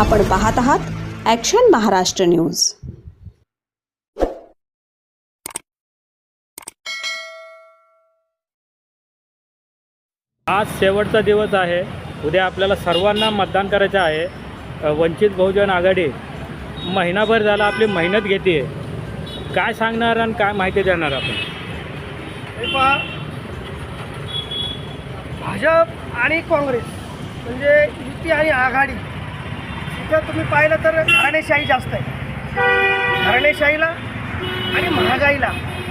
आपण पाहत आहात ॲक्शन महाराष्ट्र न्यूज आज शेवटचा दिवस आहे. उद्या आपल्याला सर्वांना मतदान करायचं आहे. वंचित बहुजन आघाडी महिनाभर झाला आपली मेहनत घेते. काय सांगणार आणि काय माहिती देणार आपण? हे पहा. भाजप आणि काँग्रेस म्हणजे युती आणि आघाडी इथं तुम्ही पाहिलं तर घराणेशाही जास्त आहे. घराणेशाहीला आणि महागाईला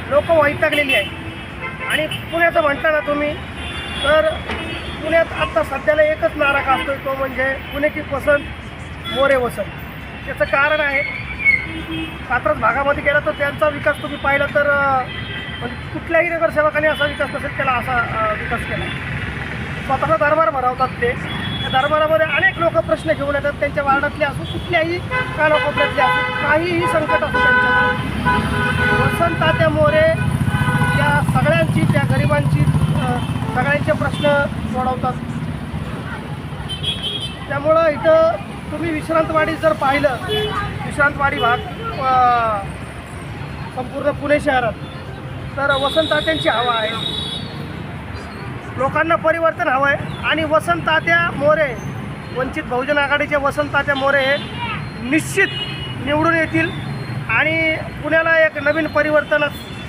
लोक वैतागलेली आहे आणि पुण्याचं म्हणता ना तुम्ही तर पुण्यात आत्ता सध्याला एकच नारा असतो तो म्हणजे पुणे की पसंत मोरे वसंत. त्याचं कारण आहे कात्रज भागामध्ये गेला तर त्यांचा विकास तुम्ही पाहिला तर म्हणजे कुठल्याही नगरसेवकाने असा विकास नसेल त्याला असा विकास केला. स्वतःचा दरबार भरवतात ते. दरबारामध्ये अनेक लोक प्रश्न घेऊन येतात. त्यांच्या वार्डातले असो कुठल्याही कानाकोपऱ्यातले असो काहीही संकट असो त्यांच्यावर वसंत तात्या मोरे त्या सगळ्यांची त्या गरिबांची सगळ्यांचे प्रश्न सोडवतात. त्यामुळं इथं तुम्ही विश्रांतवाडी जर पाहिलं विश्रांतवाडी भाग संपूर्ण पुणे शहरात तर वसंत तात्यांची हवा आहे. लोकांना परिवर्तन हवं आहे आणि वसंतात्या मोरे वंचित बहुजन आघाडीचे वसंतात्या मोरे हे निश्चित निवडून येतील. आणि पुण्याला एक नवीन परिवर्तन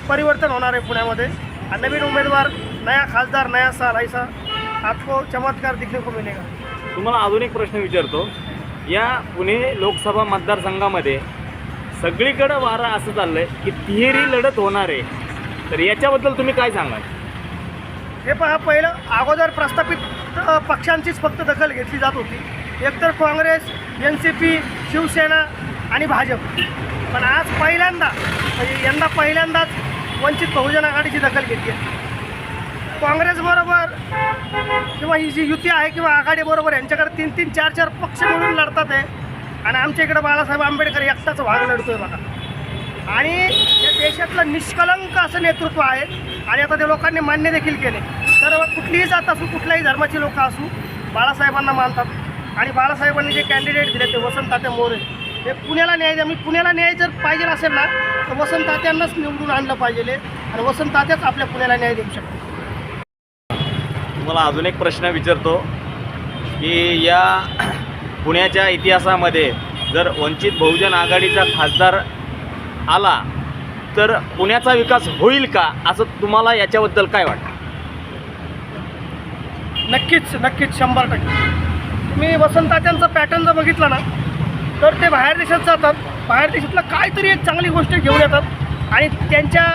परिवर्तन होणार आहे पुण्यामध्ये. आणि नवीन उमेदवार नया खासदार नया साल ऐसा आपको चमत्कार दिखने को मिलेगा. तुम्हाला अजून एक प्रश्न विचारतो. या पुणे लोकसभा मतदारसंघामध्ये सगळीकडं वारं असं चाललं आहे की तिहेरी लढत होणार आहे. तर याच्याबद्दल तुम्ही काय सांगाल? हे पहा पहिलं अगोदर प्रस्थापित पक्षांचीच फक्त दखल घेतली जात होती. एकतर Congress N C P Shiv Sena आणि भाजप. पण आज पहिल्यांदा म्हणजे यंदा पहिल्यांदाच वंचित बहुजन आघाडीची दखल घेतली आहे. काँग्रेसबरोबर किंवा ही जी युती आहे किंवा आघाडीबरोबर यांच्याकडे तीन तीन चार चार पक्ष मिळून लढतात आहे आणि आमच्या इकडं बाळासाहेब आंबेडकर एकटाच भाग आहे बघा. आणि देशातलं निष्कलंक असं नेतृत्व आहे. आणि आता ते लोकांनी मान्य देखील केले. तर कुठलीही जात असू कुठल्याही धर्माची लोक असू बाळासाहेबांना मानतात. आणि बाळासाहेबांनी जे कॅन्डिडेट दिले ते वसंत तात्या मोरे. हे पुण्याला न्याय द्या. मी पुण्याला न्याय जर पाहिजे असेल ना तर वसंत तात्यांनाच निवडून आणलं पाहिजे. आणि वसंत तात्याच आपल्या पुण्याला न्याय देऊ शकतात. तुम्हाला अजून एक प्रश्न विचारतो की या पुण्याच्या इतिहासामध्ये जर वंचित बहुजन आघाडीचा खासदार आला तर पुण्याचा विकास होईल का? असं तुम्हाला याच्याबद्दल काय वाटतं? नक्कीच नक्कीच शंभर टक्के. तुम्ही वसंताच्यांचा पॅटर्न जर बघितला ना तर ते बाहेर देशात जातात. बाहेर देशातलं काहीतरी एक चांगली गोष्ट घेऊन येतात. आणि त्यांच्या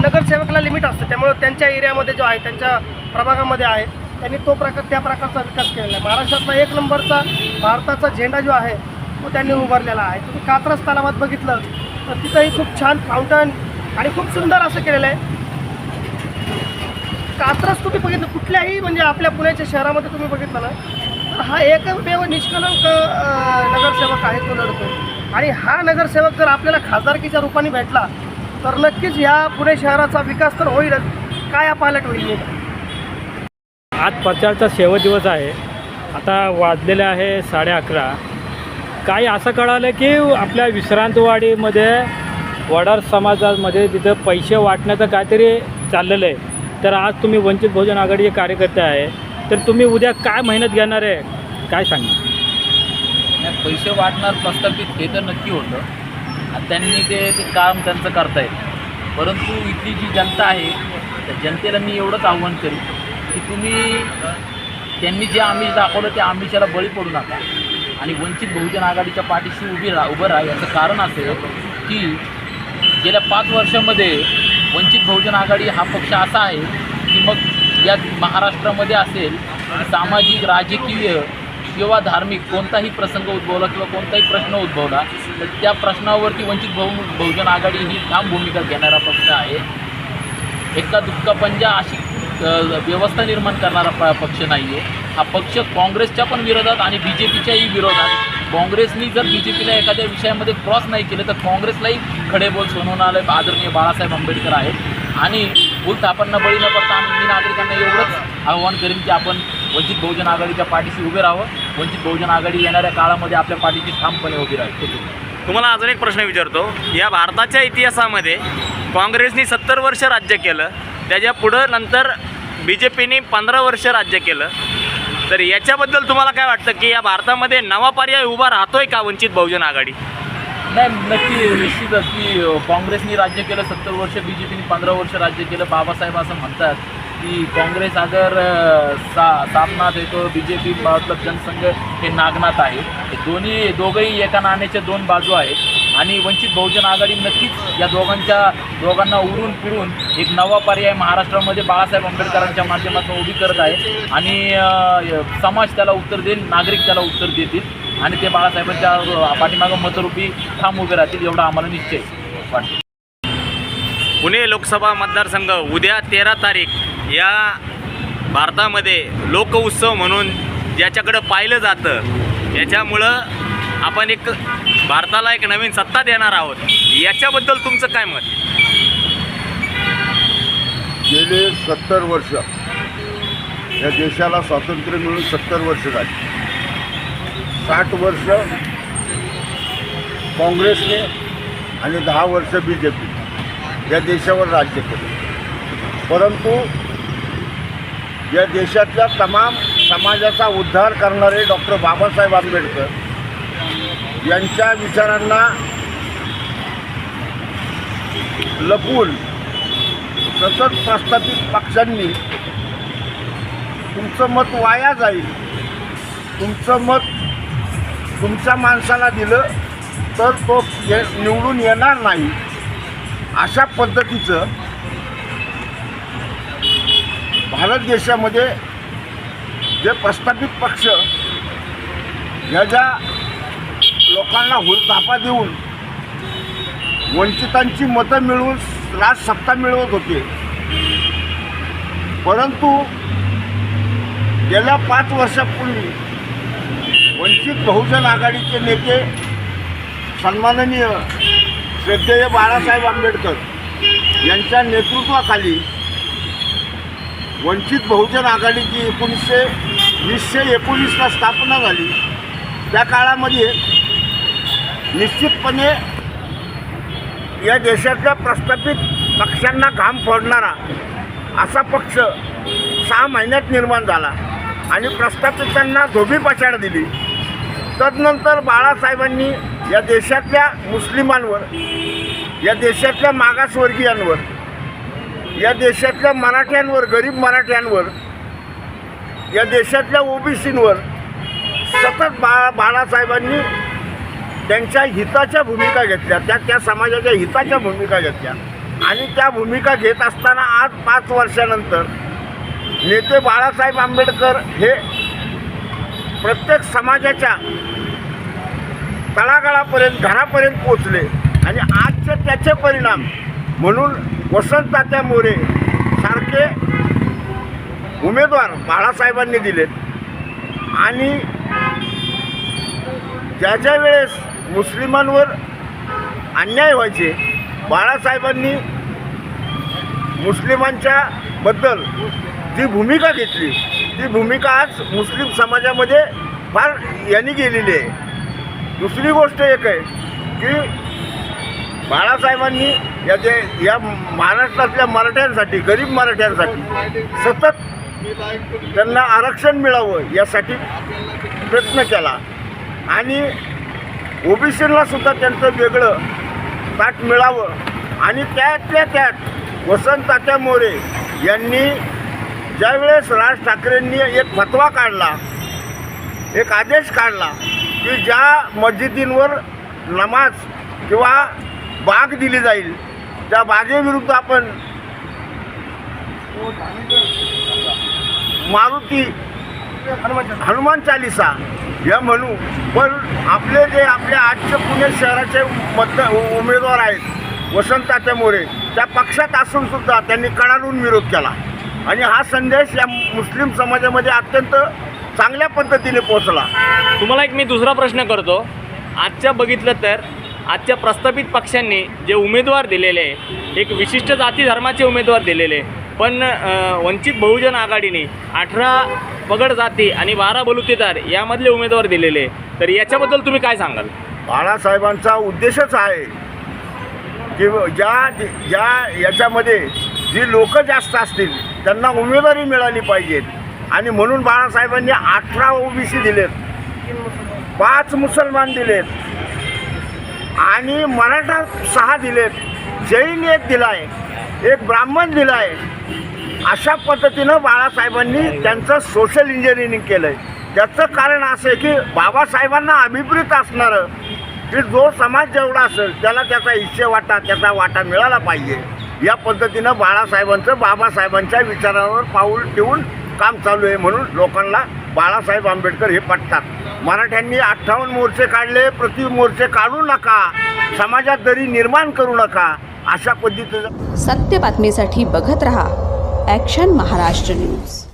नगरसेवकाला लिमिट असतं. त्यामुळे त्यांच्या एरियामध्ये जो आहे त्यांच्या प्रभागामध्ये आहे त्यांनी तो प्रकार त्या प्रकारचा विकास केलेला आहे. महाराष्ट्रातला एक नंबरचा भारताचा झेंडा जो आहे तो त्यांनी उभारलेला आहे. तुम्ही कात्रज तलावात बघितलं तिथंही खूप छान फाउंटन आणि खूप सुंदर असं केलेलं आहे. कात्रज तुम्ही बघितलं कुठल्याही म्हणजे आपल्या पुण्याच्या शहरामध्ये तुम्ही बघितलं ना तर हा एकमेव निष्कलंक नगरसेवक आहे तो लढतो आणि हा नगरसेवक जर आपल्याला खासदारकीच्या रूपाने भेटला तर नक्कीच ह्या पुणे शहराचा विकास तर होईलच. काय पालट होईल आज प्रचारचा शेवट दिवस आहे. आता वाजलेले आहे साडे अकरा काही असं कळालं की आपल्या विश्रांतवाडीमध्ये वडार समाजामध्ये तिथं पैसे वाटण्याचं काहीतरी चाललेलं आहे. तर आज तुम्ही वंचित बहुजन आघाडीचे कार्यकर्ते आहे. तर तुम्ही उद्या काय मेहनत घेणार आहे? काय सांगा नाही, पैसे वाटणार प्रस्थापित हे तर नक्की होतं. आणि त्यांनी ते ते काम त्यांचं येईल परंतु इथली जी जनता आहे त्या जनतेला मी एवढंच आव्हान करेन की तुम्ही त्यांनी जे आमिष दाखवलं त्या आमिषाला बळी पडू नका. आणि वंचित बहुजन आघाडीच्या पाठीशी उभी राहा उभं राहा याचं कारण असेल की गेल्या पाच वर्षामध्ये वंचित बहुजन आघाडी हा पक्ष असा आहे की मग या महाराष्ट्रामध्ये असेल सामाजिक राजकीय किंवा धार्मिक कोणताही प्रसंग उद्भवला किंवा कोणताही प्रश्न उद्भवला तर त्या प्रश्नावरती वंचित बहु बहुजन आघाडी ही ठाम भूमिका घेणारा पक्ष आहे. एका दुःखा पंजा अशी व्यवस्था निर्माण करणारा प पक्ष नाही आहे हा पक्ष काँग्रेसच्या पण विरोधात आणि बी जे पीच्याही विरोधात. काँग्रेसनी जर बी जे पीला एखाद्या विषयामध्ये क्रॉस नाही केलं तर काँग्रेसलाही खडे बोल सोनवणारे आदरणीय बाळासाहेब आंबेडकर आहेत. आणि भूलथापांना बळी न पडता आम्ही मी नागरिकांना एवढंच आवाहन करेन की आपण वंचित बहुजन आघाडीच्या पाठीशी उभे राहावं. वंचित बहुजन आघाडी येणाऱ्या काळामध्ये आपल्या पाठीची ठामपणे उभी राहील तुम्हाला अजून एक प्रश्न विचारतो. या भारताच्या इतिहासामध्ये काँग्रेसनी सत्तर वर्ष राज्य केलं. त्याच्या पुढं नंतर बी जे पीने पंधरा वर्ष राज्य केलं. तर याच्याबद्दल तुम्हाला काय वाटतं की या भारतामध्ये नवा पर्याय उभा राहतोय का वंचित बहुजन आघाडी? नाही नक्की निश्चितच की काँग्रेसनी राज्य केलं सत्तर वर्ष बी जे पीने पंधरा वर्ष राज्य केलं. बाबासाहेब असं म्हणतात की काँग्रेस अगर सा सापनाथ येतो बी जे पी मतलब जनसंघ हे नागनाथ आहे. दोन्ही दोघंही एका नाण्याच्या दोन बाजू आहेत. आणि वंचित बहुजन आघाडी नक्कीच या दोघांच्या दोघांना उरून फिरून एक नवा पर्याय महाराष्ट्रामध्ये बाळासाहेब आंबेडकरांच्या माध्यमातून उभी करत आहे. आणि समाज त्याला उत्तर देईल नागरिक त्याला उत्तर देतील आणि ते बाळासाहेबांच्या पाठीमागं मतरूपी ठाम उभे राहतील एवढा आम्हाला निश्चय वाटतो पुणे लोकसभा मतदारसंघ उद्या तेरा तारीख या भारतामध्ये लोकउत्सव म्हणून ज्याच्याकडं पाहिलं जातं याच्यामुळं आपण एक भारताला एक नवीन सत्ता देणार आहोत. याच्याबद्दल तुमचं काय मत? गेले सत्तर वर्ष या देशाला स्वातंत्र्य मिळून सत्तर वर्ष झाली. साठ वर्ष काँग्रेसने आणि दहा वर्ष बी जे पी या देशावर राज्य केलं. परंतु या देशातल्या तमाम समाजाचा उद्धार करणारे डॉक्टर बाबासाहेब आंबेडकर यांच्या विचारांना लपून सतत प्रस्थापित पक्षांनी तुमचं मत वाया जाईल. तुमचं मत तुमच्या माणसाला दिलं तर तो ये निवडून येणार नाही. अशा पद्धतीचं भारत देशामध्ये जे प्रस्थापित पक्ष ह्या ज्या लोकांना हुलतापा देऊन वंचितांची मतं मिळवून राजसत्ता मिळवत होते. परंतु गेल्या पाच वर्षापूर्वी वंचित बहुजन आघाडीचे नेते सन्माननीय श्रद्धेय बाळासाहेब आंबेडकर यांच्या नेतृत्वाखाली वंचित बहुजन आघाडीची एकोणीसशे वीसशे एकोणीसला स्थापना झाली. त्या काळामध्ये निश्चितपणे या देशातल्या प्रस्थापित पक्षांना घाम फोडणारा असा पक्ष सहा महिन्यात निर्माण झाला आणि प्रस्थापितांना धोबी पछाड दिली. तदनंतर बाळासाहेबांनी या देशातल्या मुस्लिमांवर या देशातल्या मागासवर्गीयांवर या देशातल्या मराठ्यांवर गरीब मराठ्यांवर या देशातल्या ओबीसींवर सतत बा बाळासाहेबांनी त्यांच्या हिताच्या भूमिका घेतल्या त्या त्या समाजाच्या हिताच्या भूमिका घेतल्या. आणि त्या भूमिका घेत असताना आज पाच वर्षानंतर नेते बाळासाहेब आंबेडकर हे प्रत्येक समाजाच्या तळागाळापर्यंत घरापर्यंत पोचले आणि आजचे त्याचे परिणाम म्हणून वसंततात्या मोरे सारखे उमेदवार बाळासाहेबांनी दिलेत. आणि ज्या ज्या वेळेस मुस्लिमांवर अन्याय व्हायचे बाळासाहेबांनी मुस्लिमांच्या बद्दल जी भूमिका घेतली ती भूमिका आज मुस्लिम समाजामध्ये फार यांनी गेलेली आहे. दुसरी गोष्ट एक आहे की बाळासाहेबांनी या जे या महाराष्ट्रातल्या मराठ्यांसाठी गरीब मराठ्यांसाठी सतत त्यांना आरक्षण मिळावं यासाठी प्रयत्न केला. आणि ओबीसीला सुद्धा त्यांचं वेगळं ताट मिळावं. आणि त्यातल्या त्यात वसंत तात्या मोरे यांनी ज्यावेळेस राज ठाकरेंनी एक फतवा काढला एक आदेश काढला की ज्या मस्जिदींवर नमाज किंवा बाग दिली जाईल त्या बागेविरुद्ध आपण मारुती हनुमान चालिसा. या म्हणू. पण आपले जे आपल्या आजचे पुणे शहराचे मत उमेदवार आहेत वसंत मोरे त्या पक्षात असून सुद्धा त्यांनी कडाडून विरोध केला. आणि हा संदेश या मुस्लिम समाजामध्ये अत्यंत चांगल्या पद्धतीने पोहोचला. तुम्हाला एक मी दुसरा प्रश्न करतो. आजच्या बघितलं तर आजच्या प्रस्थापित पक्षांनी जे उमेदवार दिलेले आहे एक विशिष्ट जाती धर्माचे उमेदवार दिलेले आहे पण वंचित बहुजन आघाडीने अठरा पगड जाती आणि बारा बलुतेदार यामधले उमेदवार दिलेले. तर याच्याबद्दल तुम्ही काय सांगाल? बाळासाहेबांचा उद्देशच आहे की ज्या ज्या याच्यामध्ये जी लोक जास्त असतील त्यांना उमेदवारी मिळाली पाहिजेत. आणि म्हणून बाळासाहेबांनी अठरा ओबीसी दिलेत पाच मुसलमान दिलेत आणि मराठा सहा दिलेत. जैन एक दिला आहे एक ब्राह्मण दिलाय. अशा पद्धतीनं बाळासाहेबांनी त्यांचं सोशल इंजिनिअरिंग केलं आहे त्याचं कारण असं आहे की बाबासाहेबांना अभिप्रेत असणारं की जो समाज जेवढा असेल त्याला त्याचा हिस्से वाटा त्याचा वाटा मिळाला पाहिजे. या पद्धतीनं बाळासाहेबांचं बाबासाहेबांच्या विचारावर पाऊल ठेवून काम चालू आहे म्हणून लोकांना बाळासाहेब आंबेडकर हे पटतात. मराठ्यांनी अठ्ठावन्न मोर्चे काढले प्रति मोर्चे काढू नका. समाजात दरी निर्माण करू नका. अशा पद्धतीचं सत्य बातमीसाठी बघत रहा ॲक्शन महाराष्ट्र न्यूज